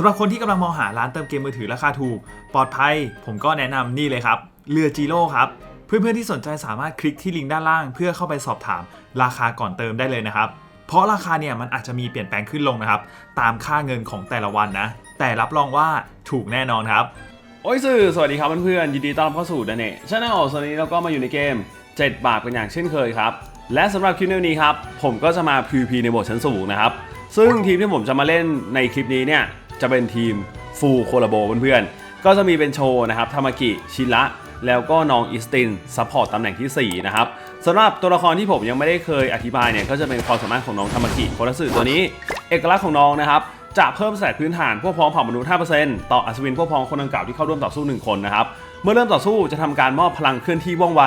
สำหรับคนที่กำลังมองหาร้านเติมเกมมือถือราคาถูก ปลอดภัย ผมก็แนะนำนี่เลยครับ เรือจีโร่ครับ เพื่อนๆที่สนใจสามารถคลิกที่ลิงก์ด้านล่าง เพื่อเข้าไปสอบถามราคาก่อนเติมได้เลยนะครับ เพราะราคาเนี่ยมันอาจจะมีเปลี่ยนแปลงขึ้นลงนะครับ ตามค่าเงินของแต่ละวันนะ แต่รับรองว่าถูกแน่นอนครับ โอ้ยสื่อสวัสดีครับเพื่อนๆยินดีต้อนรับเข้าสู่ดันเน่ชาแนลสวัสดีเราก็มาอยู่ในเกม 7 บาทเป็นอย่างเช่นเคยครับ และสำหรับคลิปนี้ครับผมก็จะมา PVP ในโหมดชั้นสูงนะครับซึ่งทีมที่ผมจะมาเล่นในคลิปนี้เนี่ย จะเป็นทีมฟูลโคลาโบเพื่อนๆ ก็จะมีเป็นโชว์นะครับทามากิชิระแล้วก็น้องอิสตินซัพพอร์ตตำแหน่งทีสี่ 4 นะครับสำหรับตัวละครที่ผมยังไม่ได้เคยอธิบายเนี่ยก็จะเป็นความสามารถของน้องทามากิโครัสึตัวนี้ เอกลักษณ์ของน้องนะครับจะเพิ่มสแตพื้นฐานพวกพ้องเผ่ามนุษย์5%ต่ออัศวินพวกพ้องคนดังกล่าวที่เข้าร่วมต่อสู้ 1 คนนะครับเมื่อเริ่มต่อสู้จะทำการมอบพลังเคลื่อนที่ว่องไว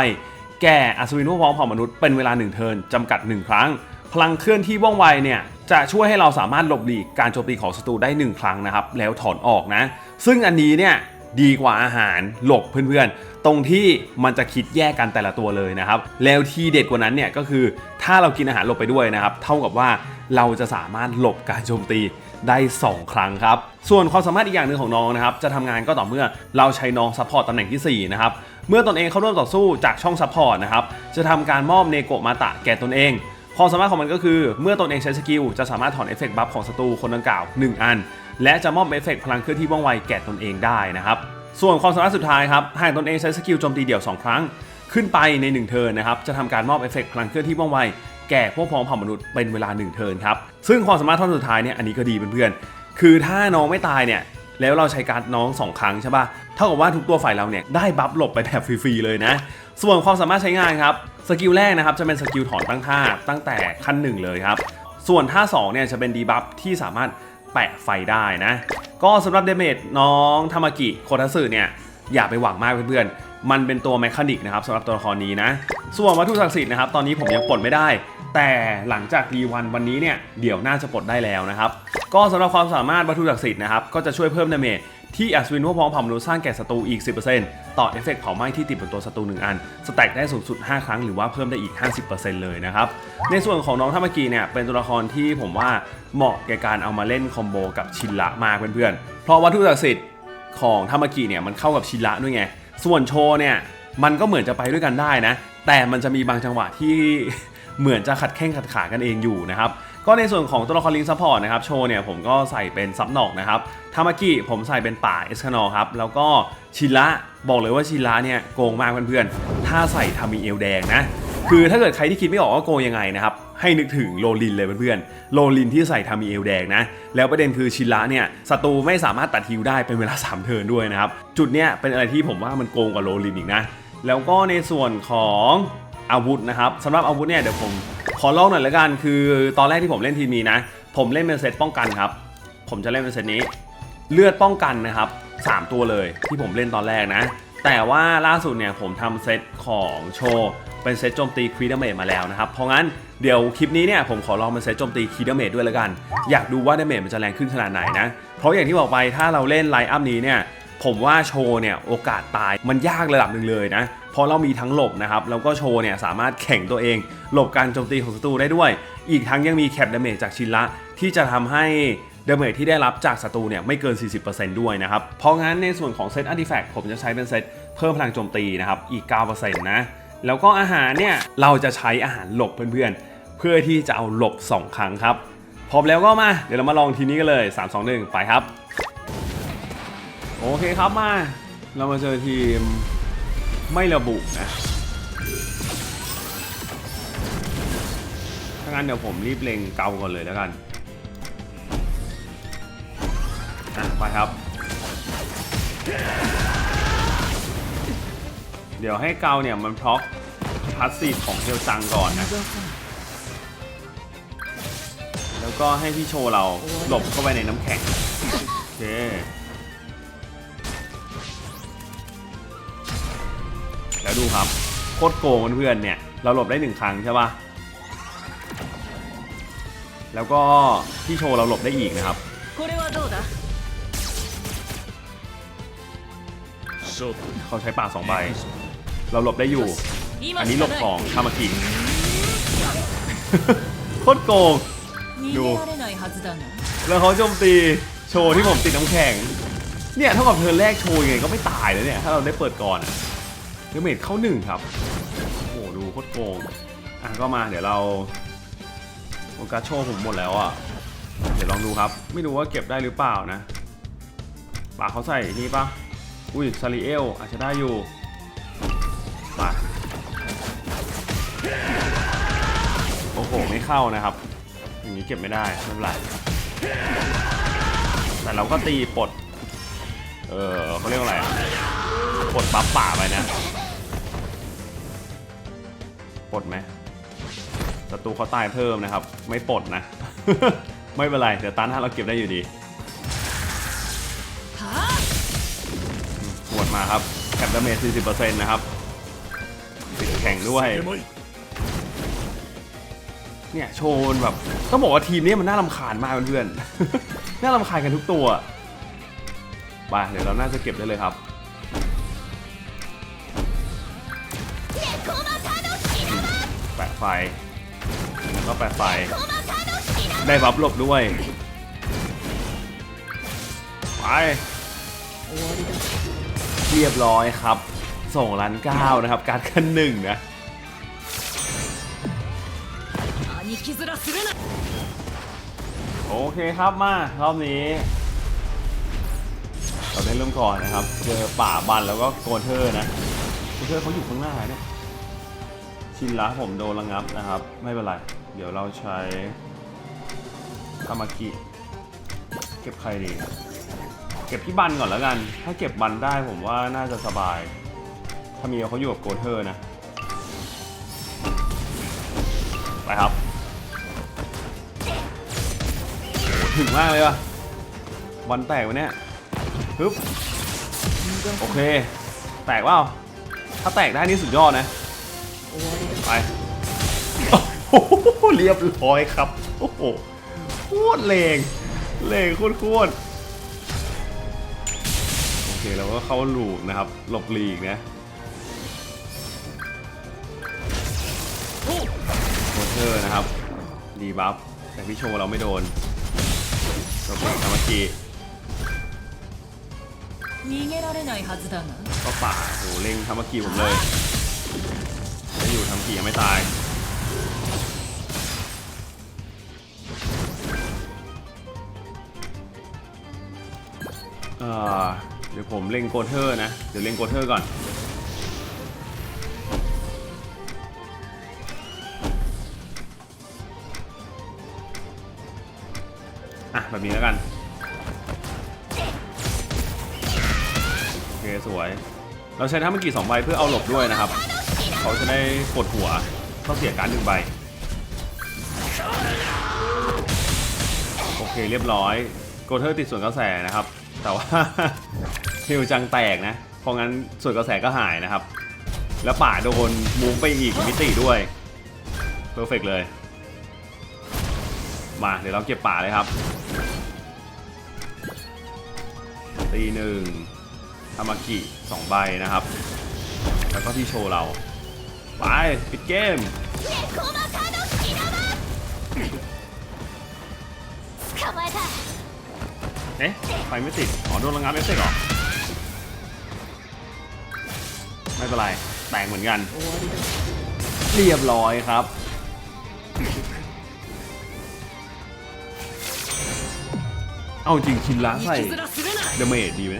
แก่อัศวินพวกพ้องเผ่ามนุษย์เป็นเวลา1เทิร์นจำกัด 1 ครั้ง พลังเคลื่อนที่ว่องไวเนี่ย จะช่วยให้เราสามารถหลบหลีกการโจมตีของศัตรูได้ 1 ครั้งนะครับ แล้วถอนออกนะ ซึ่งอันนี้เนี่ยดีกว่าอาหารหลบเพื่อนๆ ตรงที่มันจะคิดแยกกันแต่ละตัวเลยนะครับ แล้วที่เด็ดกว่านั้นเนี่ยก็คือถ้าเรากินอาหารหลบไปด้วยนะครับ เท่ากับว่าเราจะสามารถหลบการโจมตีได้ 2 ครั้งครับ ส่วนความสามารถอีกอย่างหนึ่งของน้องนะครับ จะทำงานก็ต่อเมื่อเราใช้น้องซัพพอร์ตตำแหน่งที่ 4 นะครับ เมื่อตนเองเข้าร่วมต่อสู้จากช่องซัพพอร์ตนะครับ จะทำการมอบเนโกมาตะแก่ตนเอง ความสามารถของมันก็คือ เมื่อตนเองใช้สกิลจะสามารถถอนเอฟเฟกต์บัฟของศัตรูคนดังกล่าว 1 อัน และจะมอบเอฟเฟกต์พลังเคลื่อนที่ว่องไวแก่ตนเองได้นะครับ ส่วนความสามารถสุดท้ายครับ หากตนเองใช้สกิลโจมตีเดี่ยว 2 ครั้ง ขึ้นไปใน 1 เทิร์นนะครับ จะทำการมอบเอฟเฟกต์พลังเคลื่อนที่ว่องไวแก่พวกพ้องเผ่ามนุษย์เป็นเวลา 1 เทิร์นครับ ซึ่งความสามารถท่อนสุดท้ายเนี่ย อันนี้ก็ดีเพื่อนๆ คือถ้าน้องไม่ตายเนี่ย แล้วเราใช้การดน้อง 2 ครั้งใช่ป่ะ เท่ากับว่าทุกตัวฝ่ายเราเนี่ยได้บัฟหลบไปแบบฟรีๆเลยนะ ส่วนความสามารถใช้งานครับ สกิลแรกนะครับจะเป็นสกิลถอนตั้งท่าตั้งแต่ขั้นหนึ่งเลยครับ ส่วนท่า2เนี่ยจะเป็นดีบัฟที่สามารถแปะไฟได้นะ ก็สำหรับเดเมจน้องทามากิโคทัสึเนี่ยอย่าไปหวังมากเพื่อนๆ มันเป็นตัวแมคานิกนะครับสำหรับตัวละครนี้นะ ส่วนวัตถุศักดิ์สิทธิ์นะครับตอนนี้ผมยังปลดไม่ได้ แต่หลังจากรีวันวันนี้เนี่ยเดี๋ยวน่าจะปลดได้แล้วนะครับก็สำหรับความสามารถวัตถุศักดิ์สิทธิ์นะครับก็จะช่วยเพิ่มดาเมจที่อัศวินพวกพ้องเผ่ามนุษย์สร้างแก่ศัตรูอีก 10%ต่อเอฟเฟกต์เผาไหม้ที่ติดบนตัวศัตรู1อัน สแต็กได้สูงสุด 5 ครั้งหรือว่าเพิ่มได้อีก 50%เลยนะครับ ในส่วนของน้องทามากิเนี่ยเป็นตัวละครที่ผมว่าเหมาะแก่การเอามาเล่นคอมโบกับชินละมากเพื่อนๆ เพราะวัตถุศักดิ์สิทธิ์ของทามากิเนี่ยมันเข้ากับชิระด้วยไง ส่วนโชว์เนี่ยมันก็เหมือนจะไปด้วยกันได้นะ แต่มันจะมีบางจังหวะที่เหมือนจะขัดแข้งขัดขากันเองอยู่นะครับ ก็ในส่วนของตัวละครลิงซัพพอร์ตนะครับโชว์เนี่ยผมก็ใส่เป็นซับนอกนะครับทามากิผมใส่เป็นป่าเอสคานอครับ แล้วก็ชิระบอกเลยว่าชิระเนี่ยโกงมากเพื่อนๆถ้าใส่ทามีเอลแดงนะ คือถ้าเกิดใครที่คิดไม่ออกว่าโกงยังไงนะครับ ให้นึกถึงโลลินเลยเพื่อนๆ โลลินที่ใส่ทามีเอลแดงนะ แล้วประเด็นคือชิระเนี่ยศัตรูไม่สามารถตัดฮิวได้เป็นเวลา 3 เทิร์นด้วยนะครับ จุดเนี้ยเป็นอะไรที่ผมว่ามันโกงกว่าโลลินอีกนะ แล้วก็ในส่วนของอาวุธนะครับสำหรับอาวุธเนี่ยเดี๋ยวผมขอลองหน่อยละกัน คือตอนแรกที่ผมเล่นทีมนี้นะ ผมเล่นเป็นเซตป้องกันครับ ผมจะเล่นเป็นเซตนี้ เลือดป้องกันนะครับ 3 ตัวเลยที่ผมเล่นตอนแรกนะ แต่ว่าล่าสุดเนี่ยผมทำเซตของโช เป็นเซตโจมตีครีดเมจมาแล้วนะครับ เพราะงั้นเดี๋ยวคลิปนี้เนี่ยผมขอลองเป็นเซตโจมตีครีดเมจด้วยแล้วกัน อยากดูว่าดเมจมันจะแรงขึ้นขนาดไหนนะ เพราะอย่างที่บอกไปถ้าเราเล่นไลน์อัพนี้เนี่ยผมว่าโชว์เนี่ยโอกาสตายมันยากระดับหนึ่งเลยนะเพราะเรามีทั้งหลบนะครับแล้วก็โชว์เนี่ยสามารถแข่งตัวเอง หลบการโจมตีของศัตรูได้ด้วย อีกทั้งยังมีแคปดาเมจจากชินละที่จะทำให้ดาเมจที่ได้รับจากศัตรูเนี่ยไม่เกิน 40%ด้วยนะครับเพราะงั้นในส่วนของเซตอาร์ติแฟกต์ผมจะใช้เป็นเซตเพิ่มพลังโจมตีนะครับอีก 9%นะ แล้วก็อาหารเนี่ยเราจะใช้อาหารหลบเพื่อนๆ เพื่อที่จะเอาหลบ 2 ครั้งครับ พร้อมแล้วก็มา เดี๋ยวเรามาลองทีนี้กันเลย 3 2 1 ไปครับ โอเคครับมา เรามาเจอทีมไม่ระบุนะถ้างั้นเดี๋ยวผมรีบเล็งเกาก่อนเลยแล้วกันอะไปครับ เดี๋ยวให้เกาเนี่ยมันพ็อกพัสซีฟของเฮลซังก่อนนะ แล้วก็ให้พี่โชว์เราหลบเข้าไปในน้ำแข็ง โอเคแล้วดูครับ โคตรโกงเพื่อนเนี่ย เราหลบได้หนึ่งครั้งใช่ปะแล้วก็พี่โชว์เราหลบได้อีกนะครับเขาใช้ปากสองใบ เราหลบได้อยู่ อันนี้หลบของคามากิโคตรโกง ดูแล้วเขาโจมตีโชว์ที่ผมติดน้ำแข็ง เนี่ยเท่ากับเธอแรกโชว์ยังไงก็ไม่ตายแล้วเนี่ย ถ้าเราได้เปิดก่อนเดเมจเข้าหนึ่งครับ โอ้โหดูโคตรโกง อะก็มาเดี๋ยวเราโอกาสโชว์ผมหมดแล้วอะ เดี๋ยวลองดูครับ ไม่รู้ว่าเก็บได้หรือเปล่านะปากเขาใส่นี่ปะอุ้ยซาลิเอลอาจจะได้อยู่ มาโอ้โห ไม่เข้านะครับ อย่างนี้เก็บไม่ได้ไม่เป็นไรแต่เราก็ตีปลด เออเขาเรียกว่าอะไรอะปลดบัฟป่าไปนะปลดไหมศัตรูเขาตายเพิ่มนะครับ ไม่ปลดนะ ไม่เป็นไร เดี๋ยวตันถ้าเราเก็บได้อยู่ดีปวดมาครับแคปดาเมจ40%นะครับติด แข่งด้วย เนี่ยโชว์แบบต้องบอกว่าทีมนี้มันน่ารำคาญมากเพื่อนๆ น่ารำคาญกันทุกตัวไปเดี๋ยวเราน่าจะเก็บได้เลยครับแปะไฟแล้วก็แปะไฟ ได้บัฟหลบด้วยไปเรียบร้อยครับ 2ล้าน9นะครับ การขั้นหนึ่งนะโอเคครับมารอบนี้ เราได้เริ่มก่อนนะครับ เจอป่าบันแล้วก็โกนเธอนะโกนเธอเขาอยู่ข้างหน้าเนี่ยชินละผมโดนระงับนะครับ ไม่เป็นไร เดี๋ยวเราใช้ทามากิเก็บใครดี เก็บพี่บันก่อนแล้วกัน ถ้าเก็บบันได้ผมว่าน่าจะสบาย ถ้ามีเขาอยู่กับโกเทอร์นะ ไปครับโหถึงมากเลยว่ะวันแตกวะเนี่ยฮึบโอเค แตกเปล่าถ้าแตกได้นี่สุดยอดนะ ไปโอ้โหเรียบร้อยครับ โอ้โหโคตรเลงเลงโคตรโคตรโอเคเราก็เข้าลูกนะครับหลบหลีกนะ อร์นะครับ ดีบัฟ แต่พี่โชว์เราไม่โดนเราเป็นธรรมกี้ก็ป่าโหเล็งธรรมกี้ผมเลยจะอยู่ธรรมกียังไม่ตายเดี๋ยวผมเล่งโกเทอร์นะ เดี๋ยวเล่งโกเทอร์ก่อน อะ แบบนี้แล้วกัน โอเค สวย เราใช้ท่าเมื่อกี้สองใบเพื่อเอาหลบด้วยนะครับ เขาจะได้ปวดหัวเขาเสียการหนึ่งใบ โอเคเรียบร้อย โกเทอร์ติดส่วนกระแสนะครับ แต่ว่าฮิวจังแตกนะ เพราะงั้นส่วนกระแสก็หายนะครับ แล้วป่าโดนมูฟไปอีกมิติด้วยเพอร์เฟกเลย มาเดี๋ยวเราเก็บป่าเลยครับตีหนึ่งทามากิสองใบนะครับ แล้วก็ที่โชว์เรา ไป ปิดเกมเอ๊ะไฟไม่ติด อ๋อ โดนระงับเอฟเฟกหรอ ไม่เป็นไร แตกเหมือนกัน เรียบร้อยครับ เอาจริงชินละใส่เดเมจดีไหม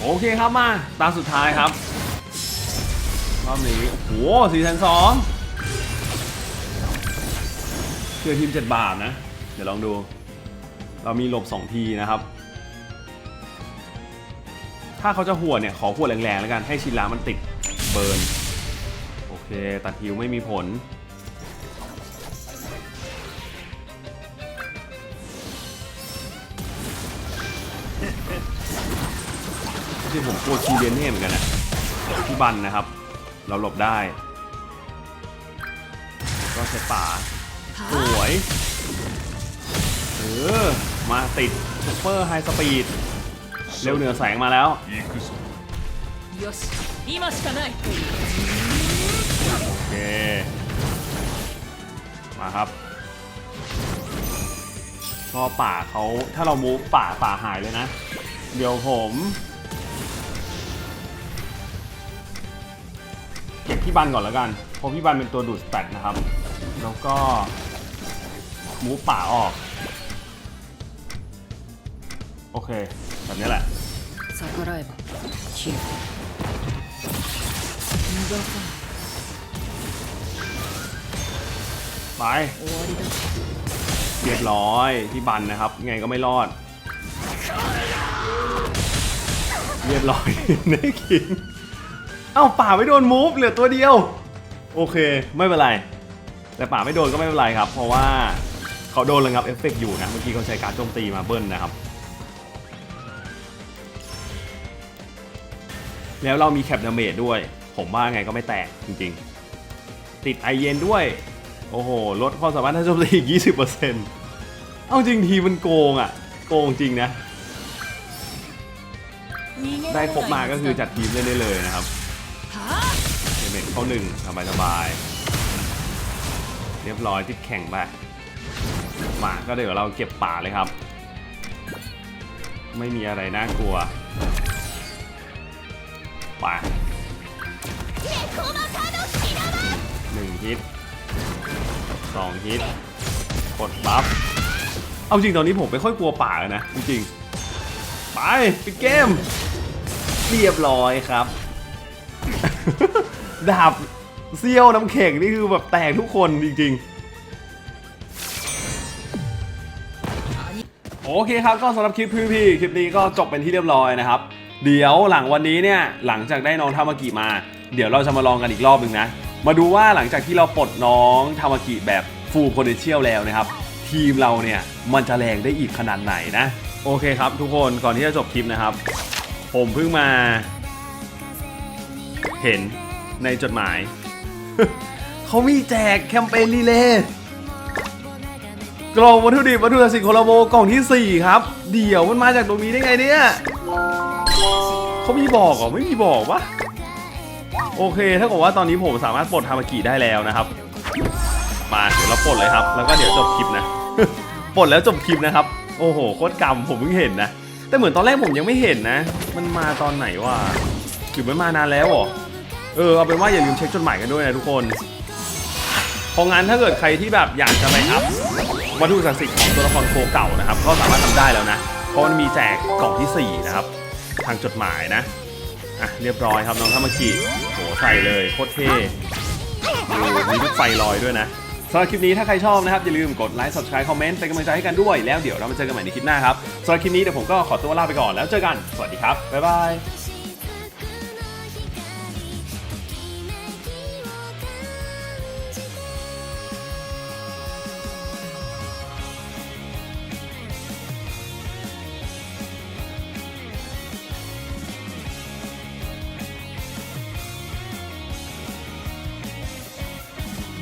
โอเคครับมา ตาสุดท้ายครับ รอบนี้ โอ้โหสี่แสนสองเจอทีมเจ็ดบาทนะ เดี๋ยวลองดู เรามีหลบสองทีนะครับ ถ้าเขาจะหัวเนี่ย ขอหัวแรงๆแล้วกัน ให้ชินละมันติดเบิร์น โอเค ตัดฮิวไม่มีผล ริงผมกลัวคีเดนเน่เหมือนกันนะพี่บันนะครับ เราหลบได้ ก็ใช้ป่าสวย เออ มาติดซูเปอร์ไฮสปีด เร็วเหนือแสงมาแล้วโอเค มาครับก็ป่าเขาถ้าเรามูป่าป่าหายเลยนะ เดี๋ยวผม พี่บันก่อนแล้วกัน เพราะพี่บันเป็นตัวดูดสแตทนะครับ แล้วก็หมูป่าออก โอเค แบบนี้แหละไปเรียบร้อยพี่บันนะครับ ไงก็ไม่รอด เรียบร้อยเนคิง เอ้าป่าไม่โดนมูฟเหลือตัวเดียว โอเคไม่เป็นไร แต่ป่าไม่โดนก็ไม่เป็นไรครับ เพราะว่าเขาโดนระงับเอฟเฟกอยู่นะ เมื่อกี้เขาใช้การโจมตีมาเบิ้ลนะครับ แล้วเรามีแคปดาเมดด้วย ผมว่าไงก็ไม่แตกจริงๆ ติดไอเย็นด้วย โอ้โห ลดความสามารถทางโจมตีอีก 20%เอาจริงทีมันโกงอะ โกงจริงนะ ได้ครบมาก็คือจัดทีมเล่ได้เลยนะครับ เมนเข้าหนึ่งสบายสบายเรียบร้อยติดแข่งไปมาก็เดี๋ยวเราเก็บป่าเลยครับ ไม่มีอะไรน่ากลัวไปหนึ่งฮิตสองฮิตกดบัฟเอาจริงตอนนี้ผมไม่ค่อยกลัวป่าเลยนะจริงๆไปปิดเกม เรียบร้อยครับ ดาบเซี่ยวน้ำแข็งนี่คือแบบแตกทุกคนจริง ๆ โอเคครับก็สำหรับคลิปพี่พี่คลิปนี้ก็จบเป็นที่เรียบร้อยนะครับ เดี๋ยวหลังวันนี้เนี่ยหลังจากได้น้องทามากิมา เดี๋ยวเราจะมาลองกันอีกรอบหนึ่งนะ มาดูว่าหลังจากที่เราปลดน้องทามากิแบบ full potential แล้วนะครับ ทีมเราเนี่ยมันจะแรงได้อีกขนาดไหนนะ โอเคครับทุกคนก่อนที่จะจบคลิปนะครับ ผมเพิ่งมา เห็น ในจดหมาย เขามีแจกแคมเปญรีเลย์กล่องวัตถุดิบวัตถุดิบสิงโคลาโบกล่องที่ 4 ครับ เดี๋ยวมันมาจากตรงนี้ได้ไงเนี่ยเขามีบอกเหรอไม่มีบอกปะโอเคถ้ากับว่าตอนนี้ผมสามารถปลดทามากิได้แล้วนะครับ มาเดี๋ยวเราปลดเลยครับ แล้วก็เดี๋ยวจบคลิปนะปลดแล้วจบคลิปนะครับ โอ้โหโคตรกรรมผมเพิ่งเห็นนะ แต่เหมือนตอนแรกผมยังไม่เห็นนะ มันมาตอนไหนวะหรือมันมานานแล้วเหรอ เออเอาเป็นว่าอย่าลืมเช็คจดหมายกันด้วยนะทุกคนเพราะงั้นถ้าเกิดใครที่แบบอยากจะไปอัพวัตถุศักดิ์สิทธิ์ของตัวละครโคเก่านะครับก็สามารถทำได้แล้วนะ เพราะมันมีแจกกล่องทีสี่ 4 นะครับ ทางจดหมายนะอะเรียบร้อยครับน้องธรรมกิโหใส่เลยโคตรเท่มีลูกไฟลอยด้วยนะสำหรับคลิปนี้ถ้าใครชอบนะครับ อย่าลืมกดไลค์ subscribe คอมเมนต์เป็นกำลังใจให้กันด้วย แล้วเดี๋ยวเรามาเจอกันใหม่ในคลิปหน้าครับสำหรับคลิปนี้เดี๋ยวผมก็ขอตัวลาไปก่อนแล้วเจอกันสวัสดีครับบ๊ายบาย